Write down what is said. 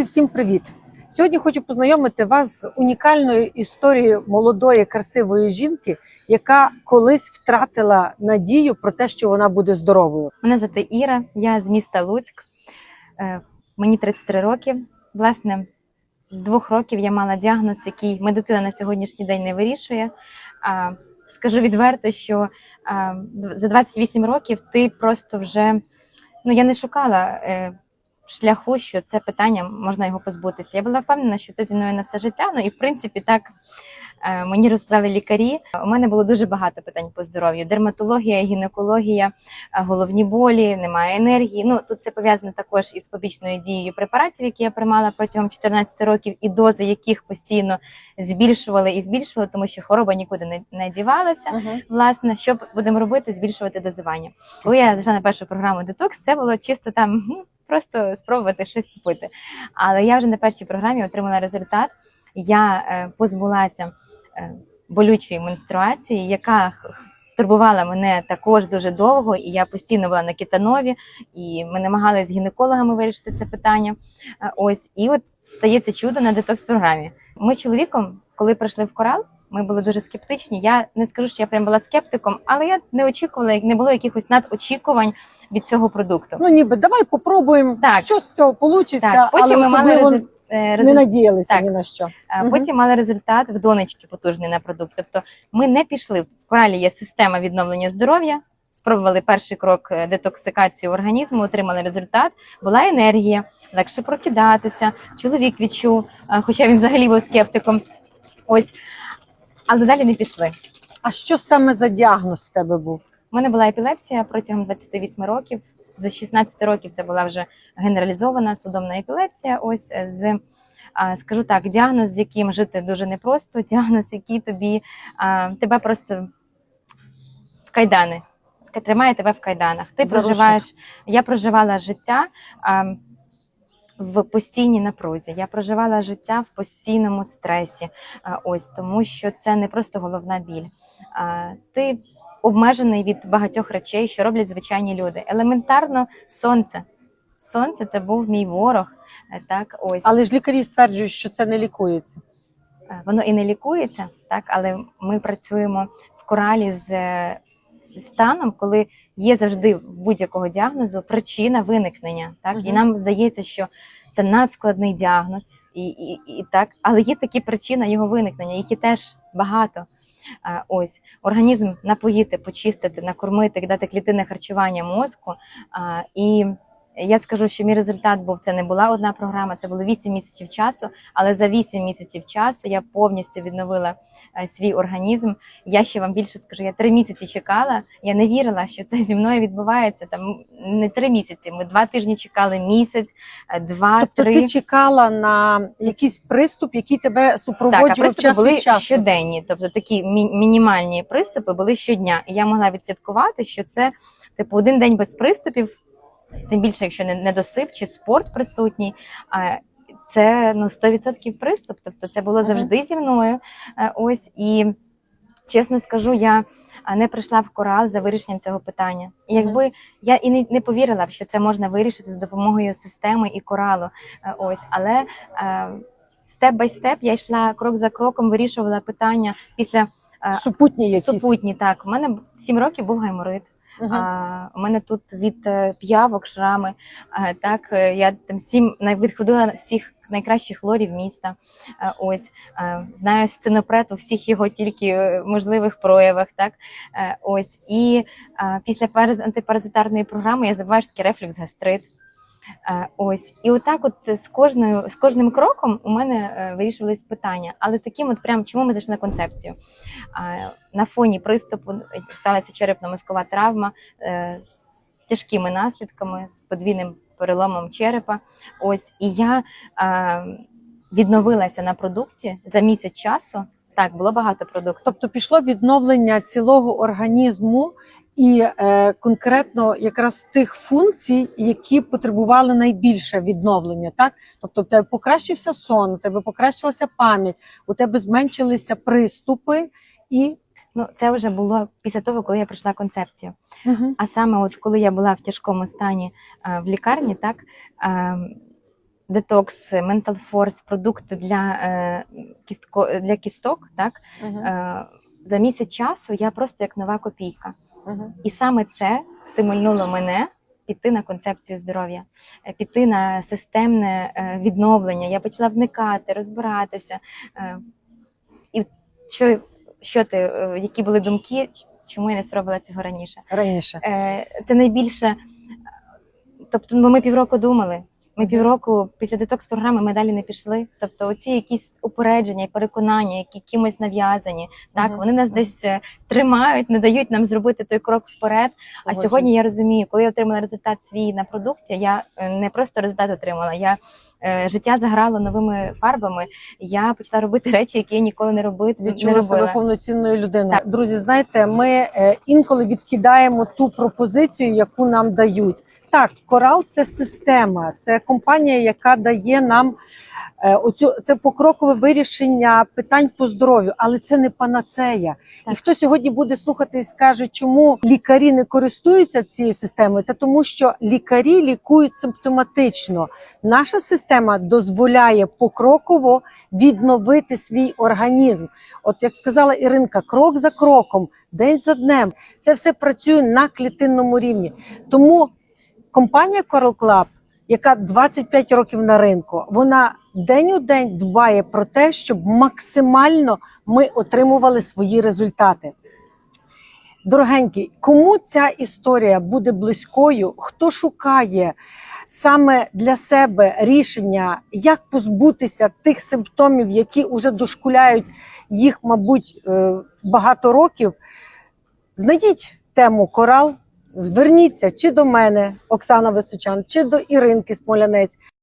Друзі, всім привіт! Сьогодні хочу познайомити вас з унікальною історією молодої красивої жінки, яка колись втратила надію про те, що вона буде здоровою. Мене звати Іра, я з міста Луцьк. Е, Мені 33 роки. Власне, з двох років я мала діагноз, який медицина на сьогоднішній день не вирішує. Скажу відверто, що за 28 років ти просто вже ну я не шукала е, шляху, що це питання можна його позбутися. Я була впевнена, що це зі мною на все життя. Ну і в принципі так мені розказали лікарі. У мене було дуже багато питань по здоров'ю: дерматологія, гінекологія, е, головні болі, немає енергії. Ну тут це пов'язано також із побічною дією препаратів, які я приймала протягом 14 років, і дози яких постійно збільшували і збільшували, тому що хвороба нікуди не, не дівалася. Власне, що будемо робити? Збільшувати дозування. Коли я зайшла на першу програму детокс, це було чисто там ну, просто спробувати щось купити. Але я вже на першій програмі отримала результат. Я е, позбулася е, болючої менструації, яка турбувала мене також дуже довго, і я постійно була на кетанові, і ми намагалися з гінекологами вирішити це питання. Е, Ось, і от стається чудо на детокс-програмі. Ми з чоловіком, коли прийшли в корал, ми були дуже скептичні. Я не скажу, що я прям була скептиком, але я не очікувала, не було якихось надочікувань від цього продукту. Ну ніби давай попробуємо, Так. що з цього вийде, так, але потім ми мали особливо е, не надіялися Так. ні на що. Потім мали результат в донечки потужний на продукт. Тобто ми не пішли в коралі. Є система відновлення здоров'я. Спробували перший крок е, детоксикацію організму, отримали результат. Була енергія, легше прокидатися. Чоловік відчув, хоча він взагалі був скептиком. Ось, але далі не пішли. А що саме за діагноз в тебе був? У мене була епілепсія протягом 28 років. З 16 років це була вже генералізована судомна епілепсія. Ось е, з скажу так, діагноз, з яким жити дуже непросто, діагноз, який тобі тебе просто в кайдани. Тримає тебе в кайданах. Ти Зарушник. проживаєш. Я проживала життя в постійній напрузі. Я проживала життя в постійному стресі. Ось тому, що це не просто головна біль. Ти обмежений від багатьох речей, що роблять звичайні люди. Елементарно сонце. Сонце це був мій ворог. Е, Так, ось Але ж лікарі стверджують, що це не лікується. Е, воно і не лікується, так, але ми працюємо в коралі з е, станом, коли є завжди в будь-якого діагнозу причина виникнення. Так, і нам здається, що це надскладний діагноз, і, і, і так, але є такі причини його виникнення, їх і теж багато. Ось організм напоїти, почистити, накормити, дати клітинне харчування мозку. І я скажу, що мій результат був це не була одна програма, це було 8 місяців часу. Але за 8 місяців часу я повністю відновила е, свій організм. Я ще вам більше скажу, я три місяці чекала. Я не вірила, що це зі мною відбувається. Там не три місяці. Ми два тижні чекали місяць, е, два, Тобто три. ти чекала на якийсь приступ, який тебе Так, а супроводжував приступи час були часу. щоденні, тобто такі мінімальні приступи були щодня. І я могла відслідкувати, що це типу один день без приступів, тим більше, якщо не недосип чи спорт присутній. А це ну 100% приступ. Тобто це було завжди зі мною. Е, Ось і чесно скажу, я. Не прийшла в корал за вирішенням цього питання. І якби я і не, не повірила б, що це можна вирішити з допомогою системи і коралу. Е, Ось, але степ бай степ я йшла крок за кроком, вирішувала питання після е, Супутні якісь. супутні. Так, у мене сім років був гайморит. Мгм. А, у мене тут від е, п'явок, шрами. А, так, е, я там сім най- відходила всіх найкращих лорів міста. А, ось а, знаю сценопред у всіх його тільки е, можливих проявах. Так, а, ось і а, після параз- антипаразитарної програми я забуваю, що таке рефлюкс гастрит. Е, Ось і отак, от з кожною з кожним кроком у мене е, вирішувались питання. Але таким, от прям чому ми зайшли на концепцію? Е, На фоні приступу сталася черепно-мозкова травма з тяжкими наслідками, з подвійним переломом черепа. Ось і я відновилася на продукті за місяць часу. Так, було багато продуктів. Тобто пішло відновлення цілого організму і е, конкретно якраз тих функцій, які потребували найбільше відновлення. Так, тобто, в тебе покращився сон, у тебе покращилася пам'ять, у тебе зменшилися приступи і Ну, це вже було після того, коли я пройшла концепцію. Угу. А саме, от коли я була в тяжкому стані е, в лікарні, так е, детокс, Mental Force, продукти для, е, кістко, для кісток, так, е, за місяць часу я просто як нова копійка. І саме це стимульнуло мене піти на концепцію здоров'я, е, піти на системне е, відновлення. Я почала вникати, розбиратися. е, І що, що ти, які були думки, чому я не спробувала цього раніше? Раніше. Це найбільше. Тобто, бо ми півроку думали. Ми півроку після детокс-програми ми далі не пішли. Тобто, оці якісь упередження і переконання, які кимось нав'язані, так вони нас десь е, тримають, не дають нам зробити той крок вперед. А сьогодні я розумію, коли я отримала результат свій на продукції, я е, не просто результат отримала. Я е, життя заграло новими фарбами. Я почала робити речі, які я ніколи не робити не відчула себе робила. повноцінною людиною. Друзі, знаєте, ми інколи відкидаємо ту пропозицію, яку нам дають. Так, Корал це система, це компанія, яка дає нам е, оцю це покрокове вирішення питань по здоров'ю, але це не панацея. Так. І хто сьогодні буде слухати і скаже, чому лікарі не користуються цією системою? Та тому, що лікарі лікують симптоматично. Наша система дозволяє покроково відновити свій організм. От як сказала Іринка, крок за кроком, день за днем, це все працює на клітинному рівні. Тому компанія Coral Club, яка 25 років на ринку, вона день у день дбає про те, щоб максимально ми отримували свої результати. Дорогенькі, кому ця історія буде близькою, хто шукає саме для себе рішення, як позбутися тих симптомів, які вже дошкуляють їх, мабуть, е, багато років, знайдіть тему корал, зверніться чи до мене, Оксана Височан, чи до Іринки Смолянець.